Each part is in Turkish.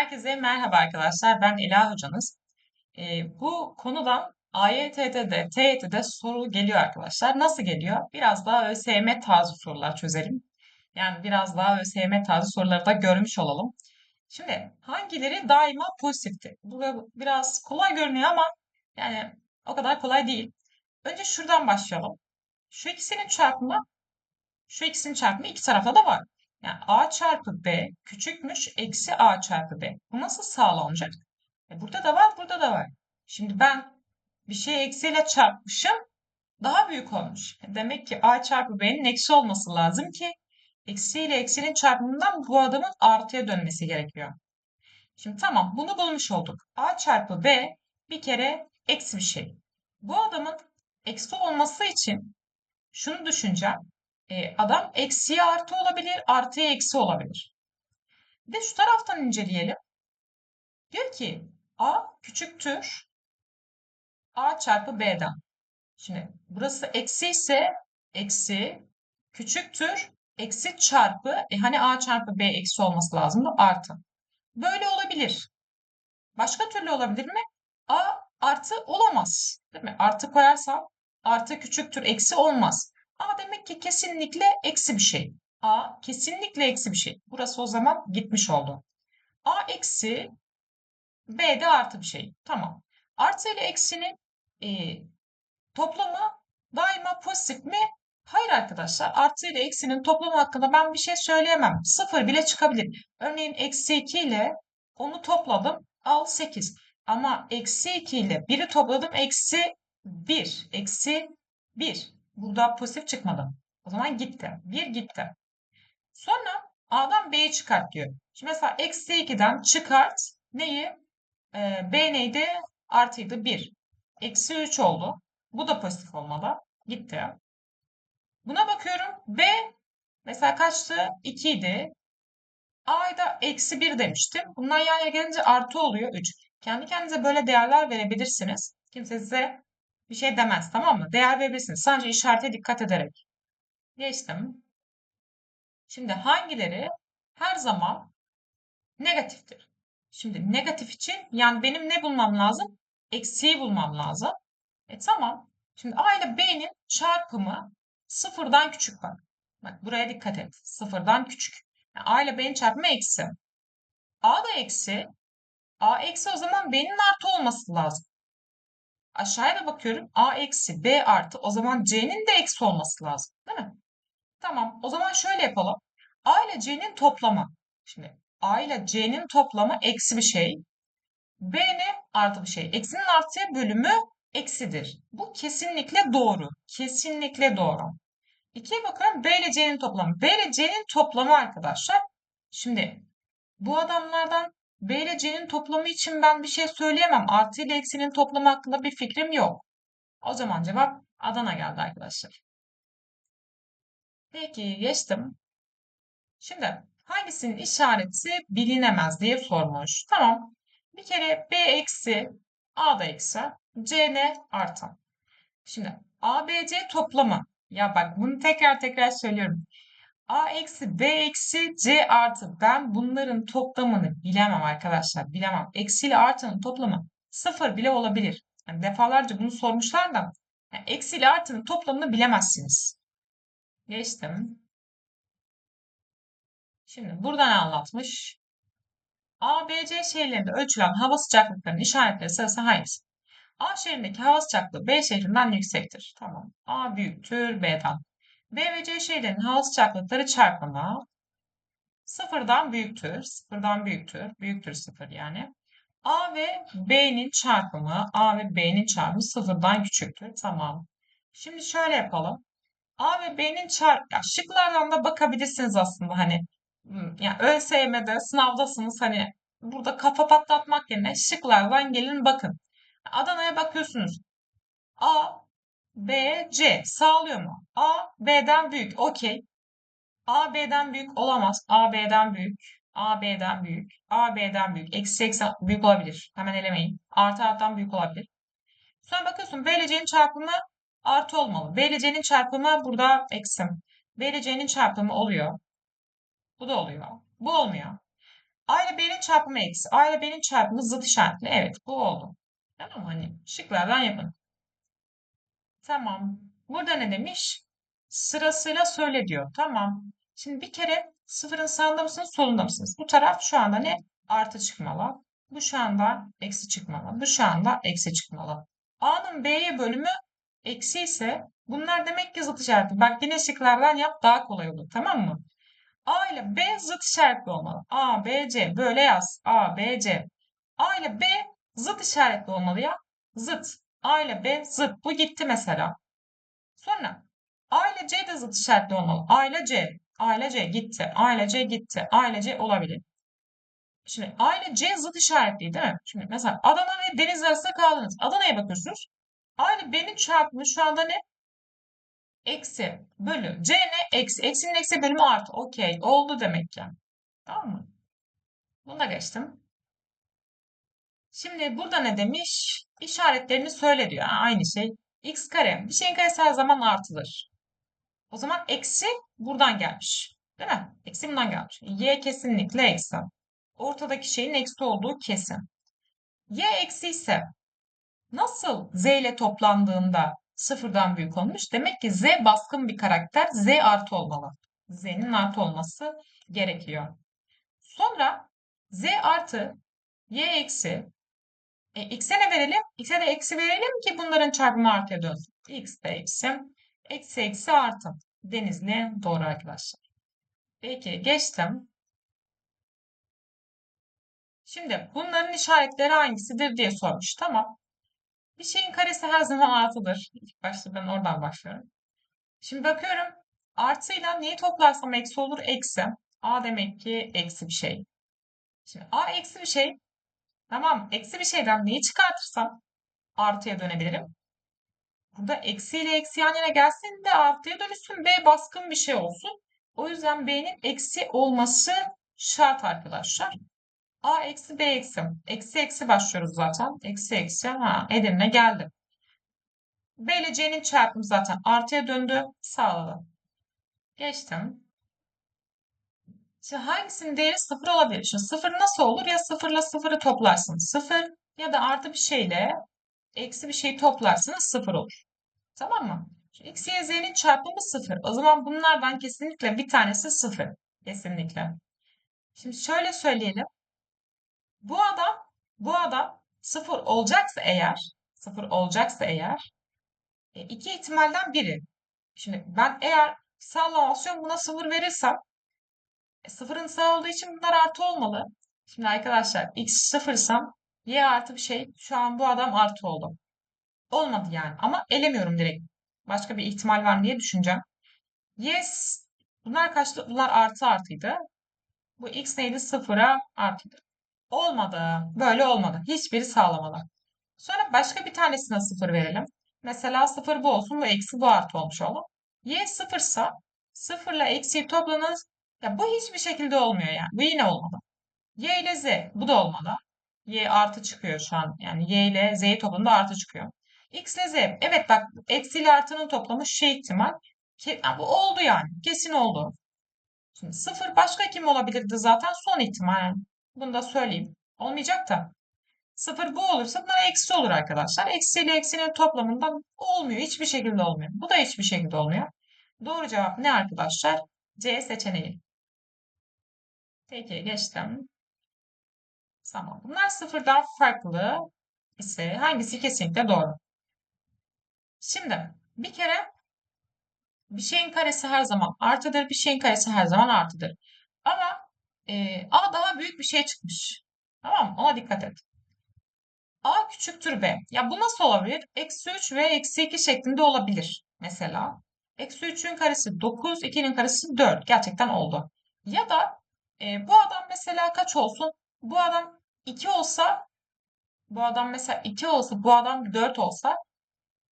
Herkese merhaba arkadaşlar. Ben Ela hocanız. Ee, bu konudan AYT'de, TYT'de soru geliyor arkadaşlar. Nasıl geliyor? Biraz daha ÖSYM tarzı sorular çözelim. Yani biraz daha ÖSYM tarzı soruları da görmüş olalım. Şimdi hangileri daima pozitifti? Bu biraz kolay görünüyor ama yani o kadar kolay değil. Önce şuradan başlayalım. Şu ikisinin çarpımı, şu ikisinin çarpımı iki tarafta da var. Yani a çarpı b küçükmüş eksi a çarpı b. Bu nasıl sağlanacak? E burada da var, burada da var. Şimdi ben bir şey eksiyle çarpmışım, daha büyük olmuş. E demek ki a çarpı b'nin eksi olması lazım ki eksi ile eksinin çarpımından bu adamın artıya dönmesi gerekiyor. Şimdi tamam bunu bulmuş olduk. a çarpı b bir kere eksi bir şey. Bu adamın eksi olması için şunu düşüneceğim. E, adam eksiye artı olabilir, artıya eksi olabilir. Bir de şu taraftan inceleyelim. Diyor ki a küçüktür a çarpı b'den. Şimdi burası eksi ise eksi küçüktür eksi çarpı e hani a çarpı b eksi olması lazım da artı. Böyle olabilir. Başka türlü olabilir mi? a artı olamaz. Değil mi? Artı koyarsam artı küçüktür eksi olmaz. A demek ki kesinlikle eksi bir şey. A kesinlikle eksi bir şey. Burası o zaman gitmiş oldu. A eksi B de artı bir şey. Tamam. Artı ile eksinin e, toplamı daima pozitif mi? Hayır arkadaşlar. Artı ile eksinin toplamı hakkında ben bir şey söyleyemem. Sıfır bile çıkabilir. Örneğin eksi 2 ile onu topladım. Al 8. Ama eksi 2 ile 1'i topladım. Eksi 1. Eksi 1. Burada pozitif çıkmadı. O zaman gitti. 1 gitti. Sonra A'dan B'yi çıkart diyor. Şimdi mesela eksi 2'den çıkart neyi? Ee, B neydi? Artıydı 1. Eksi 3 oldu. Bu da pozitif olmalı. Gitti. Buna bakıyorum. B mesela kaçtı? 2 idi. A'da eksi 1 demiştim. Bunlar yan yana gelince artı oluyor 3. Kendi kendinize böyle değerler verebilirsiniz. Kimse size bir şey demez tamam mı? Değer verebilirsiniz. Sadece işarete dikkat ederek. Geçtim. Şimdi hangileri her zaman negatiftir? Şimdi negatif için yani benim ne bulmam lazım? Eksiği bulmam lazım. E tamam. Şimdi A ile B'nin çarpımı sıfırdan küçük bak. Bak buraya dikkat et. Sıfırdan küçük. Yani A ile B'nin çarpımı eksi. A da eksi. A eksi o zaman B'nin artı olması lazım. Aşağıya da bakıyorum. A eksi B artı. O zaman C'nin de eksi olması lazım. Değil mi? Tamam. O zaman şöyle yapalım. A ile C'nin toplamı. Şimdi A ile C'nin toplamı eksi bir şey. B ne? Artı bir şey. Eksinin artıya bölümü eksidir. Bu kesinlikle doğru. Kesinlikle doğru. İkiye bakıyorum. B ile C'nin toplamı. B ile C'nin toplamı arkadaşlar. Şimdi bu adamlardan B ile C'nin toplamı için ben bir şey söyleyemem. Artı ile eksinin toplamı hakkında bir fikrim yok. O zaman cevap Adana geldi arkadaşlar. Peki geçtim. Şimdi hangisinin işareti bilinemez diye sormuş. Tamam. Bir kere B eksi A da eksi C ne artı. Şimdi A, B, C toplamı. Ya bak bunu tekrar tekrar söylüyorum. A eksi B eksi C artı. Ben bunların toplamını bilemem arkadaşlar. Bilemem. Eksi ile artının toplamı sıfır bile olabilir. Yani defalarca bunu sormuşlar da. Yani eksi ile artının toplamını bilemezsiniz. Geçtim. Şimdi burada ne anlatmış? A, B, C şehirlerinde ölçülen hava sıcaklıklarının işaretleri sırası hangisi? A şehrindeki hava sıcaklığı B şehrinden yüksektir. Tamam. A büyüktür B'den. B ve C şeylerin hava sıcaklıkları çarpımı sıfırdan büyüktür. Sıfırdan büyüktür. Büyüktür sıfır yani. A ve B'nin çarpımı, A ve B'nin çarpımı sıfırdan küçüktür. Tamam. Şimdi şöyle yapalım. A ve B'nin çarpımı, ya şıklardan da bakabilirsiniz aslında hani. Hmm, yani ÖSYM'de sınavdasınız hani burada kafa patlatmak yerine şıklardan gelin bakın. Adana'ya bakıyorsunuz. A B, C sağlıyor mu? A, B'den büyük. Okey. A, B'den büyük olamaz. A, B'den büyük. A, B'den büyük. A, B'den büyük. Eksi 80 büyük olabilir. Hemen elemeyin. Artı arttan büyük olabilir. Sonra bakıyorsun B ile C'nin çarpımı artı olmalı. B ile C'nin çarpımı burada eksi. B ile C'nin çarpımı oluyor. Bu da oluyor. Bu olmuyor. A ile B'nin çarpımı eksi. A ile B'nin çarpımı zıt işaretli. Evet bu oldu. Tamam mı? Hani şıklardan yapın. Tamam. Burada ne demiş? Sırasıyla söyle diyor. Tamam. Şimdi bir kere sıfırın sağında mısınız, solunda mısınız? Bu taraf şu anda ne? Artı çıkmalı. Bu şu anda eksi çıkmalı. Bu şu anda eksi çıkmalı. A'nın B'ye bölümü eksi ise bunlar demek ki zıt işaretli. Bak yine şıklardan yap daha kolay olur. Tamam mı? A ile B zıt işaretli olmalı. A, B, C. Böyle yaz. A, B, C. A ile B zıt işaretli olmalı ya. Zıt. A ile B zıt. Bu gitti mesela. Sonra A ile C de zıt işaretli olmalı. A ile C. A ile C gitti. A ile C gitti. A ile C olabilir. Şimdi A ile C zıt işaretli değil mi? Şimdi mesela Adana ve Deniz arasında kaldınız. Adana'ya bakıyorsunuz. A ile B'nin çarpımı şu anda ne? Eksi bölü. C ne? Eksi. Eksinin eksi bölümü artı. Okey. Oldu demek ki. Tamam mı? Bunu da geçtim. Şimdi burada ne demiş? İşaretlerini söyle diyor. Ha, aynı şey. X kare. Bir şeyin karesi her zaman artıdır. O zaman eksi buradan gelmiş. Değil mi? Eksi bundan gelmiş. Y kesinlikle eksi. Ortadaki şeyin eksi olduğu kesin. Y eksi ise nasıl Z ile toplandığında sıfırdan büyük olmuş? Demek ki Z baskın bir karakter. Z artı olmalı. Z'nin artı olması gerekiyor. Sonra Z artı Y eksi e, x'e ne verelim? X'e de eksi verelim ki bunların çarpımı artıya dönsün. X de eksi. Eksi eksi artı. Denizli doğru arkadaşlar. Peki geçtim. Şimdi bunların işaretleri hangisidir diye sormuş. Tamam. Bir şeyin karesi her zaman artıdır. İlk başta ben oradan başlıyorum. Şimdi bakıyorum. Artıyla neyi toplarsam eksi olur? Eksi. A demek ki eksi bir şey. Şimdi A eksi bir şey. Tamam. Eksi bir şeyden neyi çıkartırsam artıya dönebilirim. Burada eksi ile eksi yan yana gelsin de artıya dönüşsün. B baskın bir şey olsun. O yüzden B'nin eksi olması şart arkadaşlar. A eksi B eksi. Eksi eksi başlıyoruz zaten. Eksi eksi. Ha, Edirne geldi. B ile C'nin çarpımı zaten artıya döndü. Sağladı. Geçtim. Şimdi hangisinin değeri sıfır olabilir? Şimdi sıfır nasıl olur? Ya sıfırla sıfırı toplarsınız sıfır ya da artı bir şeyle eksi bir şeyi toplarsınız sıfır olur. Tamam mı? Şimdi x, y, z'nin çarpımı sıfır. O zaman bunlardan kesinlikle bir tanesi sıfır. Kesinlikle. Şimdi şöyle söyleyelim. Bu adam, bu adam sıfır olacaksa eğer, sıfır olacaksa eğer, e, iki ihtimalden biri. Şimdi ben eğer sallamasyon buna sıfır verirsem, e, sıfırın sağ olduğu için bunlar artı olmalı. Şimdi arkadaşlar x sıfırsam y artı bir şey. Şu an bu adam artı oldu. Olmadı yani ama elemiyorum direkt. Başka bir ihtimal var mı diye düşüneceğim. Yes. Bunlar kaçtı? Bunlar artı artıydı. Bu x neydi? Sıfıra artıydı. Olmadı. Böyle olmadı. Hiçbiri sağlamadı. Sonra başka bir tanesine sıfır verelim. Mesela sıfır bu olsun. Bu eksi bu artı olmuş oldu. Y sıfırsa sıfırla eksiyi toplanız. Ya bu hiçbir şekilde olmuyor yani. Bu yine olmadı. Y ile Z. Bu da olmadı. Y artı çıkıyor şu an. Yani Y ile Z'yi toplamında artı çıkıyor. X ile Z. Evet bak eksi ile artının toplamı şey ihtimal. Yani bu oldu yani. Kesin oldu. Şimdi sıfır başka kim olabilirdi zaten? Son ihtimal. Bunu da söyleyeyim. Olmayacak da. Sıfır bu olursa bunlar eksi olur arkadaşlar. Eksi ile eksinin toplamından olmuyor. Hiçbir şekilde olmuyor. Bu da hiçbir şekilde olmuyor. Doğru cevap ne arkadaşlar? C seçeneği. Peki geçtim. Tamam. Bunlar sıfırdan farklı ise hangisi kesinlikle doğru? Şimdi bir kere bir şeyin karesi her zaman artıdır, bir şeyin karesi her zaman artıdır. Ama e, A daha büyük bir şey çıkmış. Tamam mı? Ona dikkat et. A küçüktür B. Ya bu nasıl olabilir? Eksi 3 ve eksi 2 şeklinde olabilir. Mesela. Eksi 3'ün karesi 9, 2'nin karesi 4. Gerçekten oldu. Ya da e, bu adam mesela kaç olsun? Bu adam 2 olsa, bu adam mesela 2 olsa, bu adam 4 olsa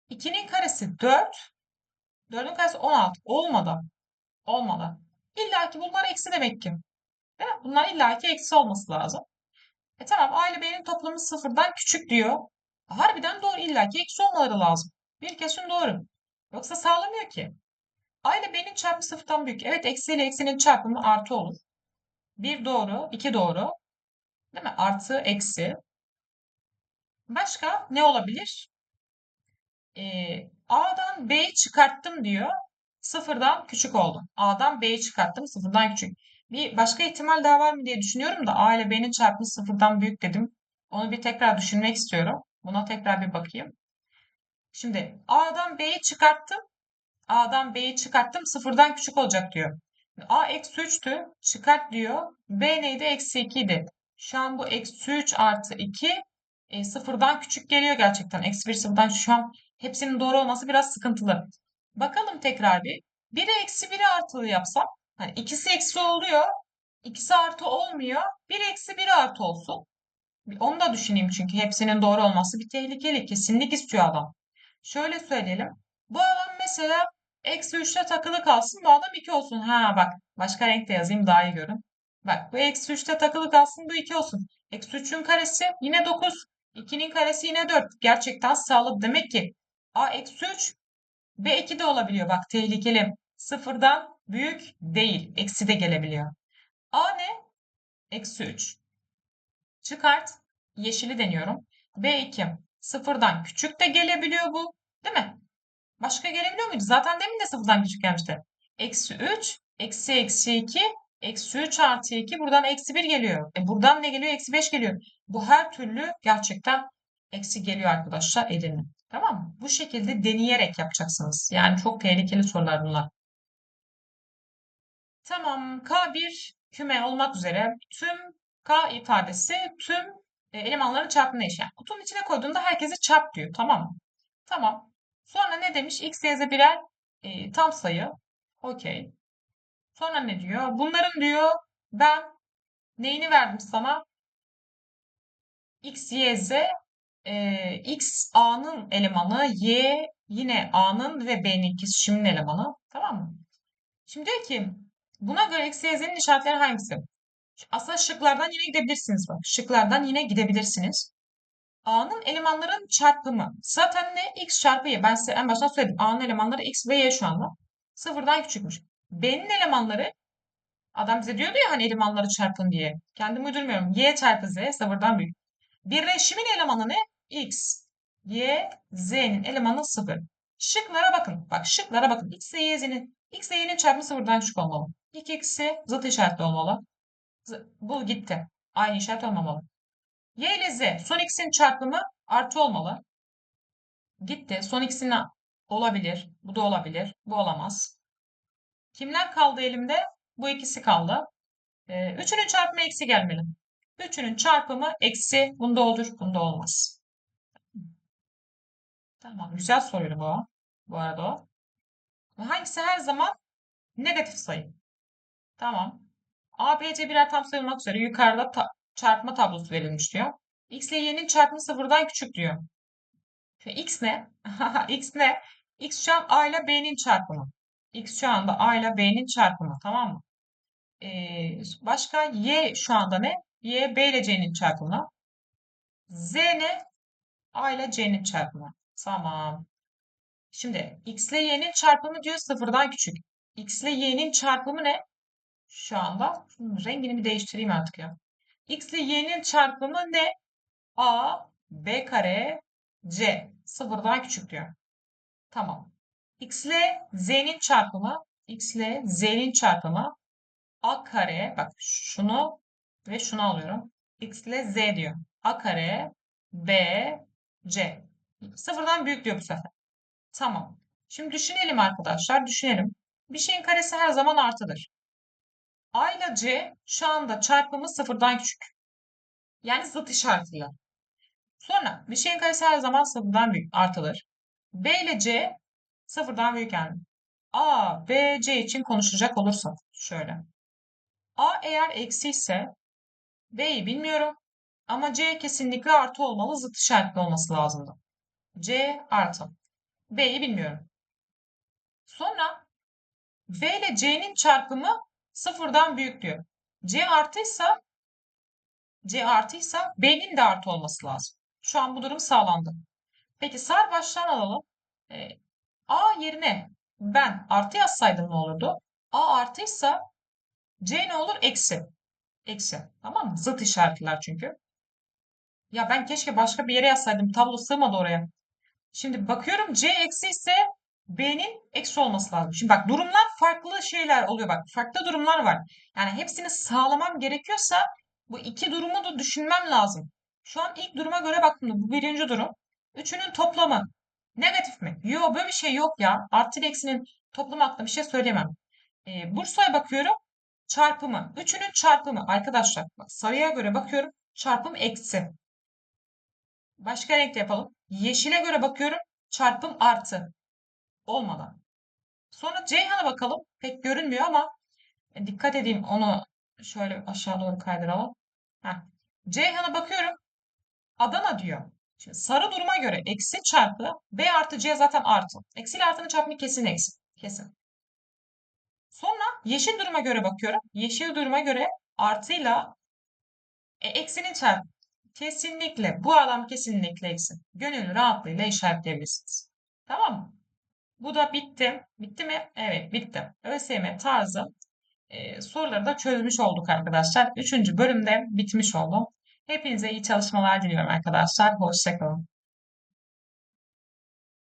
2'nin karesi 4. 4'ün karesi 16. Olmadı. Olmadı. İlla ki bunlar eksi demek ki. Değil mi? Bunlar illa ki eksi olması lazım. E tamam A ile B'nin toplamı sıfırdan küçük diyor. Harbiden doğru. İlla ki eksi olmaları lazım. Bir kesin doğru. Yoksa sağlamıyor ki. A ile çarpımı sıfırdan büyük. Evet eksi ile eksinin çarpımı artı olur. Bir doğru. iki doğru. Değil mi? Artı, eksi. Başka ne olabilir? Ee, A'dan B'yi çıkarttım diyor. Sıfırdan küçük oldum. A'dan B'yi çıkarttım. Sıfırdan küçük. Bir başka ihtimal daha var mı diye düşünüyorum da A ile B'nin çarpımı sıfırdan büyük dedim. Onu bir tekrar düşünmek istiyorum. Buna tekrar bir bakayım. Şimdi A'dan B'yi çıkarttım. A'dan B'yi çıkarttım. Sıfırdan küçük olacak diyor. A eksi 3'tü. Çıkart diyor. B neydi? Eksi 2 idi. Şu an bu eksi 3 artı 2 e, sıfırdan küçük geliyor gerçekten. Eksi 1 sıfırdan şu an hepsinin doğru olması biraz sıkıntılı. Bakalım tekrar bir. 1'i eksi 1'i artılı yapsam. Hani ikisi eksi oluyor. İkisi artı olmuyor. 1 eksi 1 artı olsun. Onu da düşüneyim çünkü hepsinin doğru olması bir tehlikeli. Kesinlik istiyor adam. Şöyle söyleyelim. Bu adam mesela eksi 3'te takılı kalsın. Adam 2 olsun. Ha bak başka renkte yazayım daha iyi görün. Bak bu eksi 3'te takılı kalsın bu 2 olsun. Eksi 3'ün karesi yine 9. 2'nin karesi yine 4. Gerçekten sağlıklı. Demek ki A eksi 3 B 2 de olabiliyor. Bak tehlikeli. Sıfırdan büyük değil. Eksi de gelebiliyor. A ne? Eksi 3. Çıkart. Yeşili deniyorum. B2. Sıfırdan küçük de gelebiliyor bu. Değil mi? Başka gelebiliyor muydu? Zaten demin de sıfırdan küçük gelmişti. Eksi 3, eksi eksi 2, eksi 3 artı 2. Buradan eksi 1 geliyor. E buradan ne geliyor? Eksi 5 geliyor. Bu her türlü gerçekten eksi geliyor arkadaşlar edinin. Tamam mı? Bu şekilde deneyerek yapacaksınız. Yani çok tehlikeli sorular bunlar. Tamam. K1 küme olmak üzere tüm K ifadesi tüm e, elemanların çarpımına eşit. Yani kutunun içine koyduğunda herkesi çarp diyor. Tamam mı? Tamam. Sonra ne demiş? X, Y, Z birer e, tam sayı. Okey. Sonra ne diyor? Bunların diyor ben neyini verdim sana? X, Y, Z e, X A'nın elemanı, Y yine A'nın ve B'nin kesişiminin elemanı. Tamam mı? Şimdi diyor ki buna göre X, Y, Z'nin işaretleri hangisi? Aslında şıklardan yine gidebilirsiniz bak. Şıklardan yine gidebilirsiniz. A'nın elemanların çarpımı. Zaten ne? X çarpı Y. Ben size en baştan söyledim. A'nın elemanları X ve Y şu anda. Sıfırdan küçükmüş. B'nin elemanları adam bize diyordu ya hani elemanları çarpın diye. Kendim uydurmuyorum. Y çarpı Z sıfırdan büyük. Birleşimin elemanı ne? X. Y, Z'nin elemanı sıfır. Şıklara bakın. Bak şıklara bakın. X ile Y, Z'nin X ile Y'nin çarpımı sıfırdan küçük olmalı. İlk ikisi zıt işaretli olmalı. Bu gitti. Aynı işaret olmamalı. Y ile Z son x'in çarpımı artı olmalı. Gitti. Son x'in olabilir. Bu da olabilir. Bu olamaz. Kimler kaldı elimde? Bu ikisi kaldı. Ee, üçünün çarpımı eksi gelmeli. Üçünün çarpımı eksi. Bunda olur. Bunda olmaz. Tamam. Güzel soruydu bu. Bu arada o. Hangisi her zaman negatif sayı? Tamam. A, B, C birer tam sayı olmak üzere yukarıda çarpma tablosu verilmiş diyor. X ile y'nin çarpımı sıfırdan küçük diyor. Şimdi x ne? x ne? X şu an A ile B'nin çarpımı. X şu anda A ile B'nin çarpımı. Tamam mı? Ee, başka Y şu anda ne? Y B ile C'nin çarpımı. Z ne? A ile C'nin çarpımı. Tamam. Şimdi X ile Y'nin çarpımı diyor sıfırdan küçük. X ile Y'nin çarpımı ne? Şu anda rengini bir değiştireyim artık ya. X ile Y'nin çarpımı ne? A, B kare, C. Sıfırdan küçük diyor. Tamam. X ile Z'nin çarpımı, X ile Z'nin çarpımı A kare, bak şunu ve şunu alıyorum. X ile Z diyor. A kare, B, C. Sıfırdan büyük diyor bu sefer. Tamam. Şimdi düşünelim arkadaşlar, düşünelim. Bir şeyin karesi her zaman artıdır. A ile C şu anda çarpımı sıfırdan küçük. Yani zıt işaretiyle. Sonra bir şeyin karesi her zaman sıfırdan büyük artılır. B ile C sıfırdan büyük yani. A, B, C için konuşacak olursak şöyle. A eğer eksi ise B'yi bilmiyorum. Ama C kesinlikle artı olmalı. Zıt işaretli olması lazımdı. C artı. B'yi bilmiyorum. Sonra B ile C'nin çarpımı sıfırdan büyük diyor. C artıysa C artıysa B'nin de artı olması lazım. Şu an bu durum sağlandı. Peki sağ baştan alalım. E, A yerine ben artı yazsaydım ne olurdu? A artıysa C ne olur? Eksi. Eksi. Tamam mı? Zıt işaretler çünkü. Ya ben keşke başka bir yere yazsaydım. Tablo sığmadı oraya. Şimdi bakıyorum C eksi ise B'nin eksi olması lazım. Şimdi bak durumlar farklı şeyler oluyor bak. Farklı durumlar var. Yani hepsini sağlamam gerekiyorsa bu iki durumu da düşünmem lazım. Şu an ilk duruma göre baktım. Bu birinci durum. Üçünün toplamı negatif mi? Yok böyle bir şey yok ya. Artı eksinin toplamı hakkında bir şey söyleyemem. Ee, Bursa'ya bakıyorum. Çarpımı. Üçünün çarpımı. Arkadaşlar bak sarıya göre bakıyorum. Çarpım eksi. Başka renkle yapalım. Yeşile göre bakıyorum. Çarpım artı. Olmadan. Sonra Ceyhan'a bakalım. Pek görünmüyor ama e, dikkat edeyim onu şöyle aşağı doğru kaydıralım. Heh. Ceyhan'a bakıyorum. Adana diyor. Şimdi sarı duruma göre eksi çarpı B artı C zaten artı. Eksi ile artının çarpımı kesin eksi. Kesin. Sonra yeşil duruma göre bakıyorum. Yeşil duruma göre artıyla e, eksinin çarpımı. Kesinlikle bu adam kesinlikle eksi. Gönül rahatlığıyla işaretleyebilirsiniz. Tamam mı? Bu da bitti. Bitti mi? Evet bitti. ÖSYM tarzı e, soruları da çözmüş olduk arkadaşlar. Üçüncü bölümde bitmiş oldu. Hepinize iyi çalışmalar diliyorum arkadaşlar. Hoşçakalın.